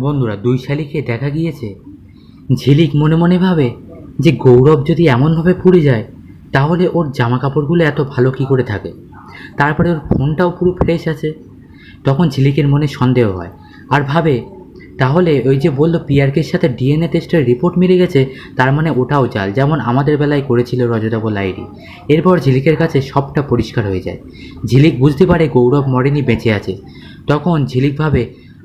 বন্ধুরা, দুই শালিকে দেখা গিয়েছে। ঝিলিক মনে মনে ভাবে যে গৌরব যদি এমনভাবে পুড়ে যায়, তাহলে ওর জামা কাপড়গুলো এত ভালো কী করে থাকে? তারপরে ওর ফোনটাও পুরো ফ্রেশ আছে। তখন ঝিলিকের মনে সন্দেহ হয়। আর ভাবে, তাহলে ওই যে বলল পিয়ারকের সাথে ডিএনএ টেস্টের রিপোর্ট মিলে গেছে, তার মানে ওটাও জাল যেমন আমাদের বেলায় করেছিল রজতাব লাইরি এরপর ঝিলিকের কাছে সবটা পরিষ্কার হয়ে যায়। ঝিলিক বুঝতে পারে গৌরব মরেনি বেঁচে আছে। তখন ঝিলিক ভাবে,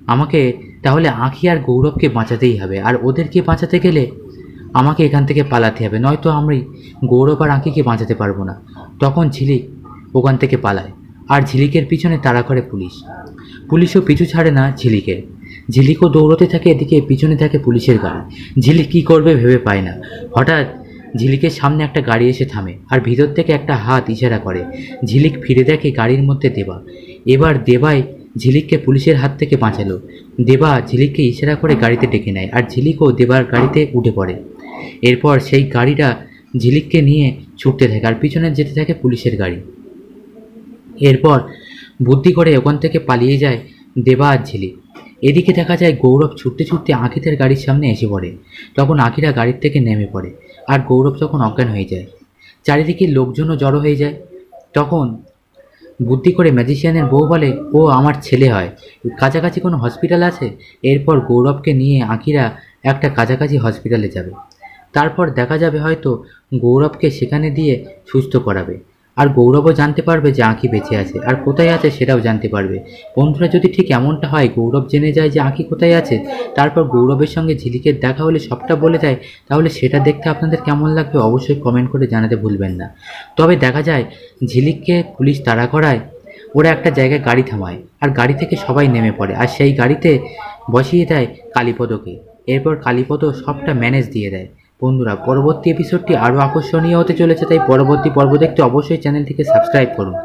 আমাকে তাহলে আঁখি আর গৌরবকে বাঁচাতেই হবে। আর ওদেরকে বাঁচাতে গেলে আমাকে এখান থেকে পালাতে হবে, নয়তো আমি গৌরব আর আঁকিকে বাঁচাতে পারব না। তখন ঝিলিক ওখান থেকে পালায়। আর ঝিলিকের পিছনে তাড়া করে পুলিশ। পুলিশও পিছু ছাড়ে না ঝিলিকের। ঝিলিকও দৌড়তে থাকে, এদিকে পিছনে থাকে পুলিশের গাড়ি। ঝিলিক কী করবে ভেবে পায় না। হঠাৎ ঝিলিকের সামনে একটা গাড়ি এসে থামে আর ভিতর থেকে একটা হাত ইশারা করে। ঝিলিক ফিরে দেখে গাড়ির মধ্যে দেবা। এবার দেবাই ঝিলিককে পুলিশের হাত থেকে বাঁচালো। দেবা ঝিলিককে ইশারা করে গাড়িতে ডেকে নেয় আর ঝিলিকও দেবার গাড়িতে উঠে পড়ে। এরপর সেই গাড়িটা ঝিলিককে নিয়ে ছুটতে থাকে আর পিছনে যেতে থাকে পুলিশের গাড়ি। এরপর বুদ্ধি করে ওখান থেকে পালিয়ে যায় দেবা আর ঝিলিক। এদিকে দেখা যায় গৌরব ছুটতে ছুটতে আঁখিদের গাড়ির সামনে এসে পড়ে। তখন আঁখিরা গাড়ির থেকে নেমে পড়ে আর গৌরব তখন অজ্ঞান হয়ে যায়। চারিদিকে লোকজনও জড়ো হয়ে যায়। তখন বুদ্ধি করে ম্যাজিশিয়ানের বউ বলে, ও, আমার ছেলে হয়। কাছাকাছি কোনো হসপিটাল আছে? এরপর গৌরবকে নিয়ে আঁকিরা একটা কাছাকাছি হসপিটালে যাবে। তারপর দেখা যাবে হয়তো গৌরবকে সেখানে দিয়ে সুস্থ করাবে। আর গৌরবও জানতে পারবে যে আঁকি বেঁচে আছে। আর কোথায় আছে সেটাও জানতে পারবে। বন্ধুরা, যদি ঠিক এমনটা হয়, গৌরব জেনে যায় যে আঁকি কোথায় আছে, তারপর গৌরবের সঙ্গে ঝিলিকের দেখা হলে সবটা বলে দেয় তাহলে সেটা দেখতে আপনাদের কেমন লাগবে অবশ্যই কমেন্ট করে জানাতে ভুলবেন না। তবে দেখা যায়, ঝিলিককে পুলিশ তাড়া করায়, ওরা একটা জায়গায় গাড়ি থামায়, আর গাড়ি থেকে সবাই নেমে পড়ে, আর সেই গাড়িতে বসিয়ে দেয় কালীপদকে। এরপর কালীপদ সবটা ম্যানেজ দিয়ে দেয়। বন্ধুরা, পরবর্তী এপিসোডটি আরও আকর্ষণীয় হতে চলেছে, তাই পরবর্তী পর্ব দেখতে অবশ্যই চ্যানেলটিকে সাবস্ক্রাইব করুন।